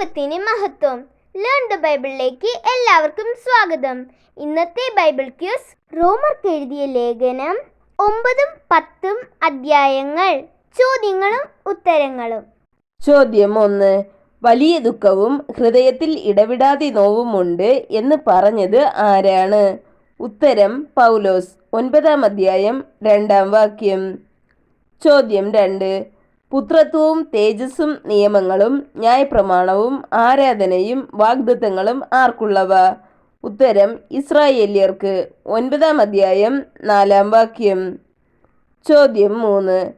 ദൈവത്തിന് മഹത്വം. Learn the ബൈബിളിലേക്ക് എല്ലാവർക്കും സ്വാഗതം. ഇന്നത്തെ ബൈബിൾ ക്യൂസ് റോമർക്ക് എഴുതിയ ലേഖനം ഒമ്പതും പത്തും അധ്യായങ്ങൾ ചോദ്യങ്ങളും ഉത്തരങ്ങളും. ചോദ്യം ഒന്ന് വലിയ ദുഃഖവും ഹൃദയത്തിൽ ഇടവിടാതെ നോവുമുണ്ട് എന്ന് പറഞ്ഞത് ആരാണ്? ഉത്തരം പൗലോസ് ഒൻപതാം അധ്യായം രണ്ടാം വാക്യം. ചോദ്യം രണ്ട് പുത്രത്വവും തേജസ്സും നിയമങ്ങളും ന്യായപ്രമാണവും ആരാധനയും വാഗ്ദത്തങ്ങളും ആർക്കുള്ളവ? ഉത്തരം ഇസ്രായേല്യർക്ക്. ഒൻപതാം അധ്യായം നാലാം വാക്യം. ചോദ്യം മൂന്ന്.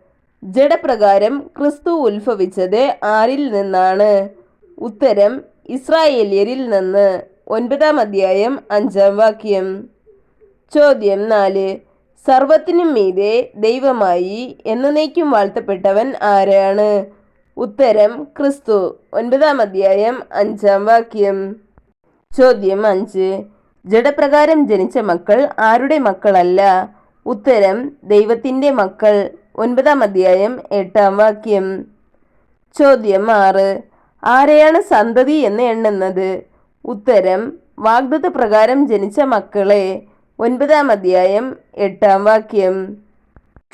ജഡപ്രകാരം ക്രിസ്തു ഉത്ഭവിച്ചത് ആരിൽ നിന്നാണ്? ഉത്തരം ഇസ്രായേല്യരിൽ നിന്ന്. ഒൻപതാം അധ്യായം അഞ്ചാം വാക്യം. ചോദ്യം നാല്. സർവത്തിനും മീതെ ദൈവമായി എന്നേക്കും വാഴ്ത്തപ്പെട്ടവൻ ആരാണ്? ഉത്തരം ക്രിസ്തു. ഒൻപതാം അധ്യായം അഞ്ചാം വാക്യം. ചോദ്യം അഞ്ച്. ജഡപ്രകാരം ജനിച്ച മക്കൾ ആരുടെ മക്കളല്ല? ഉത്തരം ദൈവത്തിന്റെ മക്കൾ. ഒൻപതാം അധ്യായം എട്ടാം വാക്യം. ചോദ്യം ആറ്. ആരെയാണ് സന്തതി എന്ന് എണ്ണുന്നത്? ഉത്തരം വാഗ്ദത്ത പ്രകാരം ജനിച്ച മക്കളെ. ഒൻപതാം അധ്യായം എട്ടാം വാക്യം.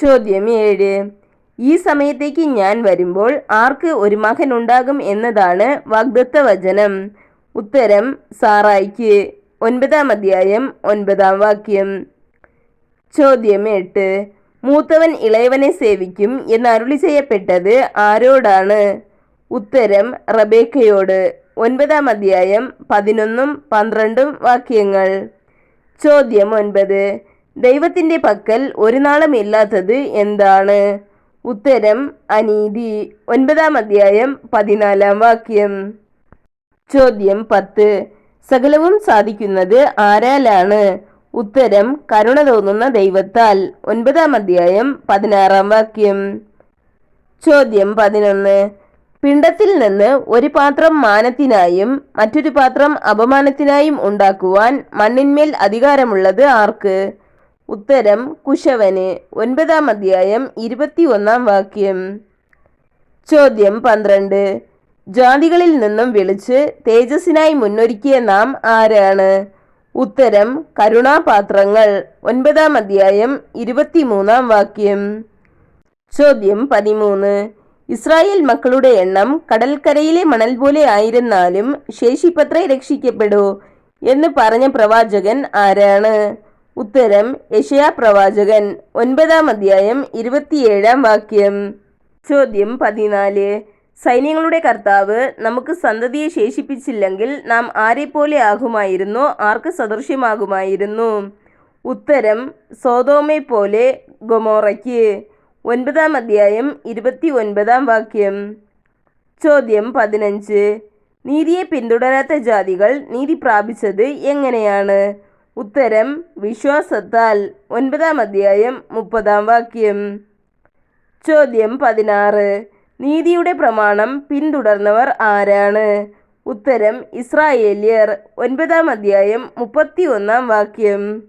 ചോദ്യം ഏഴ്. ഈ സമയത്തേക്ക് ഞാൻ വരുമ്പോൾ ആർക്ക് ഒരു മകൻ ഉണ്ടാകും എന്നതാണ് വാഗ്ദത്ത വചനം. ഉത്തരം സാറായിക്ക്. ഒൻപതാം അധ്യായം ഒൻപതാം വാക്യം. ചോദ്യം എട്ട്. മൂത്തവൻ ഇളയവനെ സേവിക്കും എന്ന് അരുളി ചെയ്യപ്പെട്ടത് ആരോടാണ്? ഉത്തരം റബേക്കയോട്. ഒൻപതാം അധ്യായം പതിനൊന്നും പന്ത്രണ്ടും വാക്യങ്ങൾ. ചോദ്യം ഒൻപത്. ദൈവത്തിന്റെ പക്കൽ ഒരു നാളും ഇല്ലാത്തത് എന്താണ്? ഉത്തരം അനീതി. ഒൻപതാം അധ്യായം പതിനാലാം വാക്യം. ചോദ്യം പത്ത്. സകലവും സാധിക്കുന്നത് ആരാലാണ്? ഉത്തരം കരുണ തോന്നുന്ന ദൈവത്താൽ. ഒൻപതാം അധ്യായം പതിനാറാം വാക്യം. ചോദ്യം പതിനൊന്ന്. പിണ്ടത്തിൽ നിന്ന് ഒരു പാത്രം മാനത്തിനായും മറ്റൊരു പാത്രം അപമാനത്തിനായും ഉണ്ടാക്കുവാൻ മണ്ണിന്മേൽ അധികാരമുള്ളത് ആർക്ക്? ഉത്തരം കുശവന്. ഒൻപതാം അധ്യായം ഇരുപത്തി ഒന്നാം വാക്യം. ചോദ്യം പന്ത്രണ്ട്. ജാതികളിൽ നിന്നും വിളിച്ച് തേജസ്സിനായി മുന്നൊരുക്കിയ നാം ആരാണ്? ഉത്തരം കരുണാപാത്രങ്ങൾ. ഒൻപതാം അധ്യായം ഇരുപത്തിമൂന്നാം വാക്യം. ചോദ്യം പതിമൂന്ന്. ഇസ്രായേൽ മക്കളുടെ എണ്ണം കടൽക്കരയിലെ മണൽ പോലെ ആയിരുന്നാലും ശേഷിപ്പത്രേ രക്ഷിക്കപ്പെടൂ എന്ന് പറഞ്ഞ പ്രവാചകൻ ആരാണ്? ഉത്തരം യശയാ പ്രവാചകൻ. ഒൻപതാം അധ്യായം ഇരുപത്തിയേഴാം വാക്യം. ചോദ്യം പതിനാല്. സൈന്യങ്ങളുടെ കർത്താവ് നമുക്ക് സന്തതിയെ ശേഷിപ്പിച്ചില്ലെങ്കിൽ നാം ആരെപ്പോലെ ആകുമായിരുന്നു? ആർക്ക് സദൃശ്യമാകുമായിരുന്നു? ഉത്തരം സോതോമെ പോലെ ഗൊമോറയ്ക്ക്. ഒൻപതാം അധ്യായം ഇരുപത്തി ഒൻപതാം വാക്യം. ചോദ്യം പതിനഞ്ച്. നീതിയെ പിന്തുടരാത്ത ജാതികൾ നീതി പ്രാപിച്ചത് എങ്ങനെയാണ്? ഉത്തരം വിശ്വാസത്താൽ. ഒൻപതാം അധ്യായം മുപ്പതാം വാക്യം. ചോദ്യം പതിനാറ്. നീതിയുടെ പ്രമാണം പിന്തുടർന്നവർ ആരാണ്? ഉത്തരം ഇസ്രായേലിയർ. ഒൻപതാം അധ്യായം മുപ്പത്തി ഒന്നാം വാക്യം.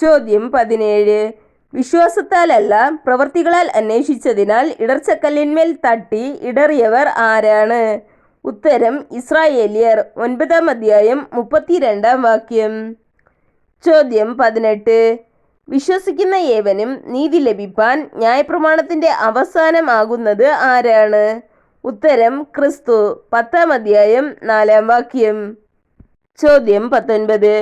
ചോദ്യം പതിനേഴ്. വിശ്വാസത്താലല്ല പ്രവർത്തികളാൽ അന്വേഷിച്ചതിനാൽ ഇടർച്ചക്കല്ലിന്മേൽ തട്ടി ഇടറിയവർ ആരാണ്? ഉത്തരം ഇസ്രായേലിയർ. ഒൻപതാം അധ്യായം മുപ്പത്തിരണ്ടാം വാക്യം. ചോദ്യം പതിനെട്ട്. വിശ്വസിക്കുന്ന ഏവനും നീതി ലഭിപ്പാൻ ന്യായപ്രമാണത്തിന്റെ അവസാനമാകുന്നത് ആരാണ്? ഉത്തരം ക്രിസ്തു. പത്താം അധ്യായം നാലാം വാക്യം. ചോദ്യം പത്തൊൻപത്.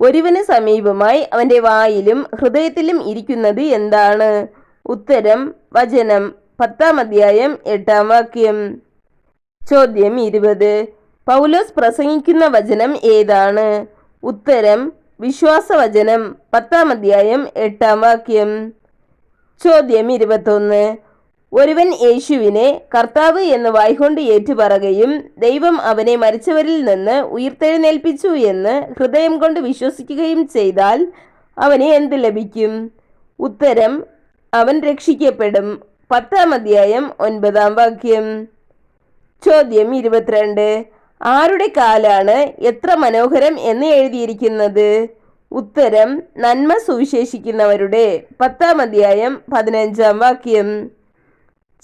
ഒരുവന് സമീപമായി അവന്റെ വായിലും ഹൃദയത്തിലും ഇരിക്കുന്നത് എന്താണ്? ഉത്തരം വചനം പത്താം അധ്യായം എട്ടാം വാക്യം. ചോദ്യം ഇരുപത്. പൗലോസ് പ്രസംഗിക്കുന്ന വചനം ഏതാണ്? ഉത്തരം വിശ്വാസവചനം പത്താം അധ്യായം എട്ടാം വാക്യം. ചോദ്യം ഇരുപത്തൊന്ന്. ഒരുവൻ യേശുവിനെ കർത്താവ് എന്ന് വായ്കൊണ്ട് ഏറ്റുപറയുകയും ദൈവം അവനെ മരിച്ചവരിൽ നിന്ന് ഉയർത്തെഴുന്നേൽപ്പിച്ചു എന്ന് ഹൃദയം കൊണ്ട് വിശ്വസിക്കുകയും ചെയ്താൽ അവന് എന്ത് ലഭിക്കും? ഉത്തരം അവൻ രക്ഷിക്കപ്പെടും. പത്താം അധ്യായം ഒൻപതാം വാക്യം. ചോദ്യം ഇരുപത്തിരണ്ട്. ആരുടെ കാലാണ് എത്ര മനോഹരം എന്ന് എഴുതിയിരിക്കുന്നത്? ഉത്തരം നന്മ സുവിശേഷിക്കുന്നവരുടെ പത്താം അധ്യായം പതിനഞ്ചാം വാക്യം.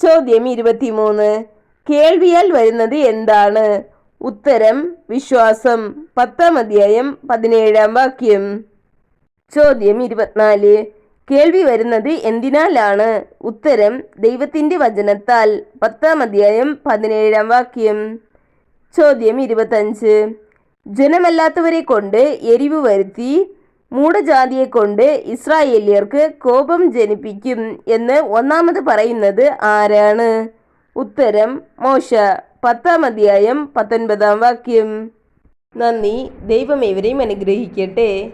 ചോദ്യം ഇരുപത്തിമൂന്ന്. കേൾവിയാൽ വരുന്നത് എന്താണ്? ഉത്തരം വിശ്വാസം. പത്താം അധ്യായം പതിനേഴാം വാക്യം. ചോദ്യം ഇരുപത്തിനാല്. കേൾവി വരുന്നത് എന്തിനാലാണ്? ഉത്തരം ദൈവത്തിന്റെ വചനത്താൽ. പത്താം അധ്യായം പതിനേഴാം വാക്യം. ചോദ്യം ഇരുപത്തഞ്ച്. ജനമല്ലാത്തവരെ കൊണ്ട് എരിവ് വരുത്തി മൂഢജാതിയെ കൊണ്ട് ഇസ്രായേല്യർക്ക് കോപം ജനിപ്പിക്കും എന്ന് ഒന്നാമത് പറയുന്നത് ആരാണ്? ഉത്തരം മോശ. പത്താം അധ്യായം പത്തൊൻപതാം വാക്യം. നന്ദി. ദൈവം ഇവരെയും അനുഗ്രഹിക്കട്ടെ.